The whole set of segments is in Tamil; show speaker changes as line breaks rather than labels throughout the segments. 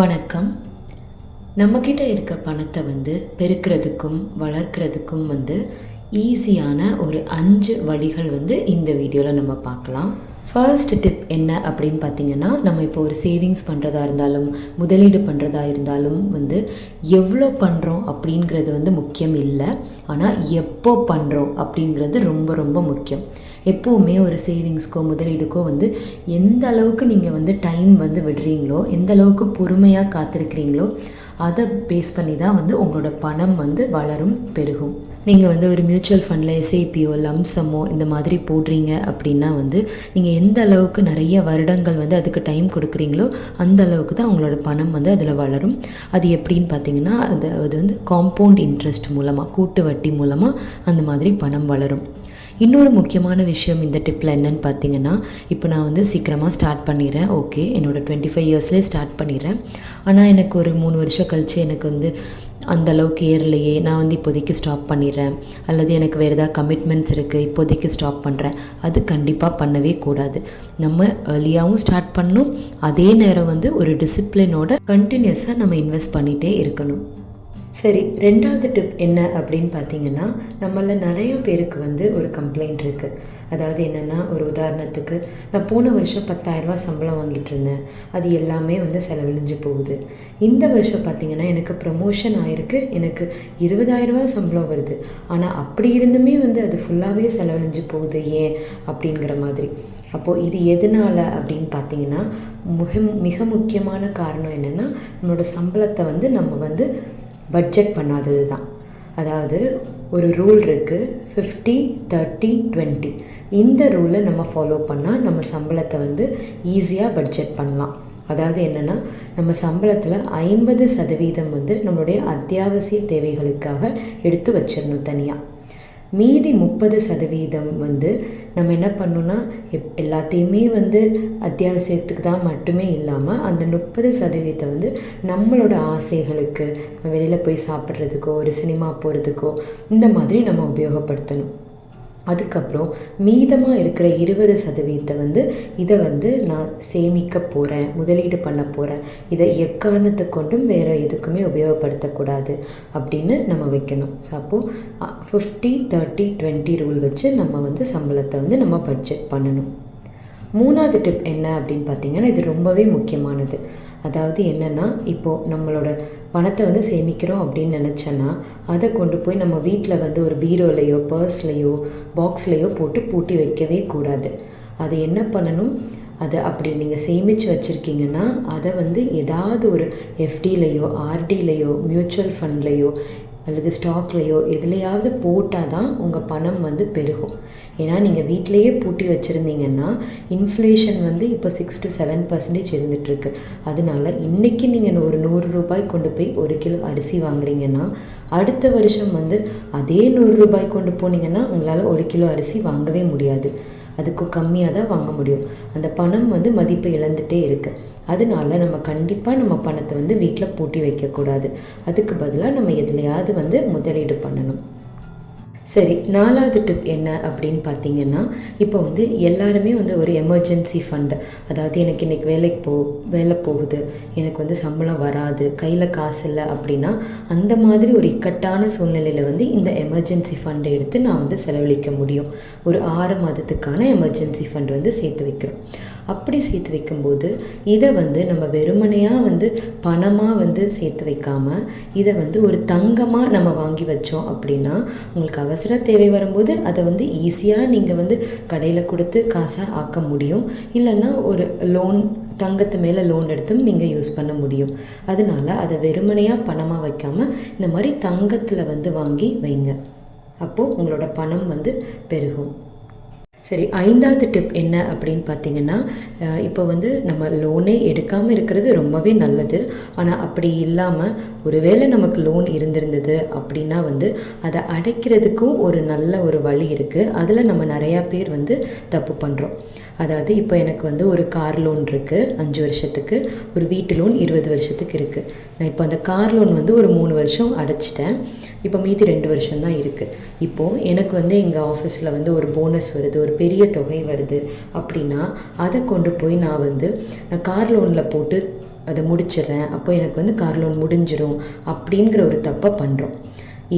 வணக்கம். நம்மக்கிட்ட இருக்க பணத்தை வந்து பெருக்கிறதுக்கும் வளர்க்குறதுக்கும் வந்து ஈஸியான ஒரு அஞ்சு வழிகள் வந்து இந்த வீடியோவில் நம்ம பார்க்கலாம். ஃபர்ஸ்ட் டிப் என்ன அப்படின்னு பார்த்தீங்கன்னா நம்ம இப்போ ஒரு சேவிங்ஸ் பண்ணுறதா இருந்தாலும் முதலீடு பண்ணுறதா இருந்தாலும் வந்து எவ்வளோ பண்ணுறோம் அப்படிங்கிறது வந்து முக்கியம் இல்லை. ஆனால் எப்போ பண்ணுறோம் அப்படிங்கிறது ரொம்ப ரொம்ப முக்கியம். எப்போவுமே ஒரு சேவிங்ஸ்க்கோ முதலீடுக்கோ வந்து எந்த அளவுக்கு நீங்கள் வந்து டைம் வந்து விடுறீங்களோ எந்த அளவுக்கு பொறுமையாக காத்திருக்கிறீங்களோ அதை பேஸ் பண்ணி தான் வந்து உங்களோட பணம் வந்து வளரும் பெருகும். நீங்கள் வந்து ஒரு மியூச்சுவல் ஃபண்டில் எஸ்ஐபியோ லம்சமோ இந்த மாதிரி போடுறீங்க அப்படின்னா வந்து நீங்கள் எந்த அளவுக்கு நிறைய வருடங்கள் வந்து அதுக்கு டைம் கொடுக்குறீங்களோ அந்த அளவுக்கு தான் உங்களோட பணம் வந்து அதில் வளரும். அது எப்படின்னு பார்த்தீங்கன்னா அது அது வந்து காம்பவுண்ட் இன்ட்ரெஸ்ட் மூலமாக கூட்டு வட்டி மூலமாக அந்த மாதிரி பணம் வளரும். இன்னொரு முக்கியமான விஷயம் இந்த டிப்பில் என்னன்னு பார்த்தீங்கன்னா இப்போ நான் வந்து சீக்கிரமாக ஸ்டார்ட் பண்ணிடுறேன். ஓகே என்னோடய டுவெண்ட்டி ஃபைவ் இயர்ஸ்லேயே ஸ்டார்ட் பண்ணிடுறேன். ஆனால் எனக்கு ஒரு மூணு வருஷம் கழித்து எனக்கு வந்து அந்த அளவுக்கு ஏறலையே நான் வந்து இப்போதைக்கு ஸ்டாப் பண்ணிடுறேன். அல்லது எனக்கு வேறு ஏதாவது கமிட்மெண்ட்ஸ் இருக்குது இப்போதைக்கு ஸ்டாப் பண்ணுறேன் அது கண்டிப்பாக பண்ணவே கூடாது. நம்ம ஏர்லியாகவும் ஸ்டார்ட் பண்ணணும். அதே நேரம் வந்து ஒரு டிசிப்ளினோட கண்டினியூஸாக நம்ம இன்வெஸ்ட் பண்ணிகிட்டே இருக்கணும். சரி ரெண்டாவது டிப் என்ன அப்படின்னு பார்த்தீங்கன்னா நம்மள நிறைய பேருக்கு வந்து ஒரு கம்ப்ளைண்ட் இருக்குது அதாவது என்னென்னா ஒரு உதாரணத்துக்கு நான் போன வருஷம் பத்தாயிரரூபா சம்பளம் வாங்கிட்டு இருந்தேன். அது எல்லாமே வந்து செலவழிஞ்சு போகுது. இந்த வருஷம் பார்த்தீங்கன்னா எனக்கு ப்ரமோஷன் ஆயிருக்கு. எனக்கு இருபதாயிரரூபா சம்பளம் வருது. ஆனால் அப்படி இருந்துமே வந்து அது ஃபுல்லாகவே செலவழிஞ்சு போகுது ஏன்? அப்படிங்கிற மாதிரி. அப்போது இது எதனால் அப்படின்னு பார்த்தீங்கன்னா மிக மிக முக்கியமான காரணம் என்னென்னா நம்மளோட சம்பளத்தை வந்து நம்ம வந்து பட்ஜெட் பண்ணாதது தான். அதாவது ஒரு ரூல் இருக்குது ஃபிஃப்டி தேர்ட்டி டுவெண்ட்டி இந்த ரூலை நம்ம ஃபாலோ பண்ணால் நம்ம சம்பளத்தை வந்து ஈஸியாக பட்ஜெட் பண்ணலாம். அதாவது என்னென்னா நம்ம சம்பளத்தில் ஐம்பது சதவீதம் வந்து நம்மளுடைய அத்தியாவசிய தேவைகளுக்காக எடுத்து வச்சிடணும் தனியாக மீதி முப்பது சதவீதம் வந்து நம்ம என்ன பண்ணோன்னா எப் எல்லாத்தையுமே வந்து அத்தியாவசியத்துக்கு தான் மட்டுமே இல்லாமல் அந்த முப்பது சதவீதத்தை வந்து நம்மளோட ஆசைகளுக்கு வெளியில் போய் சாப்பிட்றதுக்கோ ஒரு சினிமா போகிறதுக்கோ இந்த மாதிரி நம்ம உபயோகப்படுத்தணும். அதுக்கப்புறம் மீதமாக இருக்கிற இருபது சதவீதத்தை வந்து இதை வந்து நான் சேமிக்க போகிறேன் முதலீடு பண்ண போகிறேன் இதை எக்காரணத்தை கொண்டும் வேறு எதுக்குமே உபயோகப்படுத்தக்கூடாது அப்படின்னு நம்ம வைக்கணும். ஸோ அப்போது ஃபிஃப்டி தேர்ட்டி டுவெண்ட்டி ரூல் வச்சு நம்ம வந்து சம்பளத்தை வந்து நம்ம பட்ஜெட் பண்ணணும். மூணாவது டிப் என்ன அப்படின்னு பார்த்தீங்கன்னா இது ரொம்பவே முக்கியமானது. அதாவது என்னென்னா இப்போது நம்மளோட பணத்தை வந்து சேமிக்கிறோம் அப்படின்னு நினச்சேன்னா அதை கொண்டு போய் நம்ம வீட்டில் வந்து ஒரு பீரோலையோ பர்ஸ்லையோ பாக்ஸ்லையோ போட்டு பூட்டி வைக்கவே கூடாது. அது என்ன பண்ணணும்? அதை அப்படி நீங்கள் சேமித்து வச்சுருக்கீங்கன்னா அதை வந்து ஏதாவது ஒரு எஃப்டிலையோ ஆர்டிலையோ மியூச்சுவல் ஃபண்ட்லேயோ அல்லது ஸ்டாக்லேயோ எதுலையாவது போட்டால் தான் உங்கள் பணம் வந்து பெருகும். ஏன்னா நீங்கள் வீட்டிலையே பூட்டி வச்சுருந்தீங்கன்னா இன்ஃப்ளேஷன் வந்து இப்போ சிக்ஸ் டு செவன் பர்சன்டேஜ் இருந்துகிட்ருக்கு அதனால இன்றைக்கி நீங்கள் ஒரு நூறு ரூபாய் கொண்டு போய் ஒரு கிலோ அரிசி வாங்குறீங்கன்னா அடுத்த வருஷம் வந்து அதே நூறு ரூபாய் கொண்டு போனீங்கன்னா உங்களால் ஒரு கிலோ அரிசி வாங்கவே முடியாது. அதுக்கும் கம்மியாக தான் வாங்க முடியும். அந்த பணம் வந்து மதிப்பு இழந்துகிட்டே இருக்குது அதனால நம்ம கண்டிப்பாக நம்ம பணத்தை வந்து வீட்டில் பூட்டி வைக்கக்கூடாது. அதுக்கு பதிலாக நம்ம எதுலையாவது வந்து முதலீடு பண்ணணும். சரி நாலாவது டிப் என்ன அப்படின்னு பார்த்தீங்கன்னா இப்போ வந்து எல்லாருமே வந்து ஒரு எமர்ஜென்சி ஃபண்டு அதாவது எனக்கு இன்றைக்கி வேலைக்கு போ வேலை போகுது எனக்கு வந்து சம்பளம் வராது கையில் காசு இல்லை அப்படின்னா அந்த மாதிரி ஒரு இக்கட்டான சூழ்நிலையில் வந்து இந்த எமர்ஜென்சி ஃபண்டை எடுத்து நான் வந்து செலவழிக்க முடியும். ஒரு ஆறு மாதத்துக்கான எமர்ஜென்சி ஃபண்ட் வந்து சேர்த்து வைக்கிறோம். அப்படி சேர்த்து வைக்கும்போது இதை வந்து நம்ம வெறுமனையாக வந்து பணமாக வந்து சேர்த்து வைக்காமல் இதை வந்து ஒரு தங்கமாக நம்ம வாங்கி வச்சோம் அப்படின்னா உங்களுக்கு அவசர தேவை வரும்போது அதை வந்து ஈஸியாக நீங்கள் வந்து கடையில் கொடுத்து காசாக ஆக்க முடியும். இல்லைன்னா ஒரு லோன் தங்கத்து மேலே லோன் எடுத்தும் நீங்கள் யூஸ் பண்ண முடியும். அதனால அதை வெறுமனையாக பணமாக வைக்காமல் இந்த மாதிரி தங்கத்தில் வந்து வாங்கி வைங்க. அப்போது உங்களோட பணம் வந்து பெருகும். சரி ஐந்தாவது டிப் என்ன அப்படின்னு பார்த்தீங்கன்னா இப்போ வந்து நம்ம லோனே எடுக்காமல் இருக்கிறது ரொம்பவே நல்லது. ஆனால் அப்படி இல்லாமல் ஒருவேளை நமக்கு லோன் இருந்திருந்தது அப்படின்னா வந்து அதை அடைக்கிறதுக்கும் ஒரு நல்ல ஒரு வழி இருக்குது அதில் நம்ம நிறையா பேர் வந்து தப்பு பண்ணுறோம் அதாவது இப்போ எனக்கு வந்து ஒரு கார் லோன் இருக்குது அஞ்சு வருஷத்துக்கு. ஒரு வீட்டு லோன் இருபது வருஷத்துக்கு இருக்குது நான் இப்போ அந்த கார் லோன் வந்து ஒரு மூணு வருஷம் அடைச்சிட்டேன். இப்போ மீதி ரெண்டு வருஷம் தான் இருக்குது இப்போது எனக்கு வந்து எங்கள் ஆஃபீஸில் வந்து ஒரு போனஸ் வருது ஒரு பெரிய தொகை வருது அப்படின்னா அதை கொண்டு போய் நான் வந்து நான் கார் லோனில் போட்டு அதை முடிச்சிடுறேன். அப்போ எனக்கு வந்து கார் லோன் முடிஞ்சிடும் அப்படிங்கிற ஒரு தப்பை பண்ணுறோம்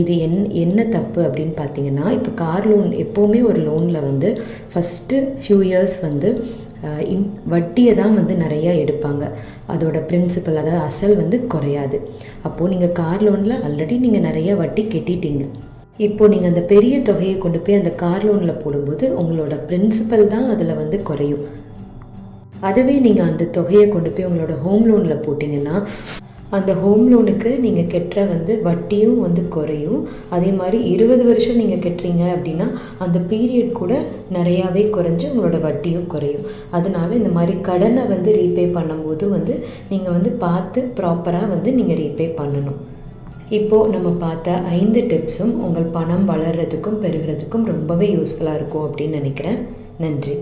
இது என் என்ன தப்பு அப்படின்னு பார்த்தீங்கன்னா இப்போ கார் லோன் எப்போவுமே ஒரு லோனில் வந்து ஃபஸ்ட்டு ஃபியூ இயர்ஸ் வந்து இன் வட்டியை தான் வந்து நிறையா எடுப்பாங்க. அதோட பிரின்சிபல் அதாவது அசல் வந்து குறையாது. அப்போது நீங்கள் கார் லோனில் ஆல்ரெடி நீங்கள் நிறையா வட்டி கெட்டிட்டீங்க. இப்போது நீங்கள் அந்த பெரிய தொகையை கொண்டு போய் அந்த கார் லோனில் போடும்போது உங்களோட பிரின்சிபல் தான் அதில் வந்து குறையும். அதுவே நீங்கள் அந்த தொகையை கொண்டு போய் உங்களோட ஹோம் லோனில் போட்டிங்கன்னா அந்த ஹோம் லோனுக்கு நீங்கள் கட்டுற வந்து வட்டியும் வந்து குறையும். அதே மாதிரி இருபது வருஷம் நீங்கள் கட்டுறீங்க அப்படின்னா அந்த பீரியட் கூட நிறையாவே குறைஞ்சு உங்களோட வட்டியும் குறையும். அதனால இந்த மாதிரி கடனை வந்து ரீபே பண்ணும்போது வந்து நீங்கள் வந்து பார்த்து ப்ராப்பராக வந்து நீங்கள் ரீபே பண்ணணும். இப்போது நம்ம பார்த்த ஐந்து டிப்ஸும் உங்கள் பணம் வளர்கிறதுக்கும் பெருகிறதுக்கும் ரொம்பவே யூஸ்ஃபுல்லாக இருக்கும் அப்படின்னு நினைக்கிறேன். நன்றி.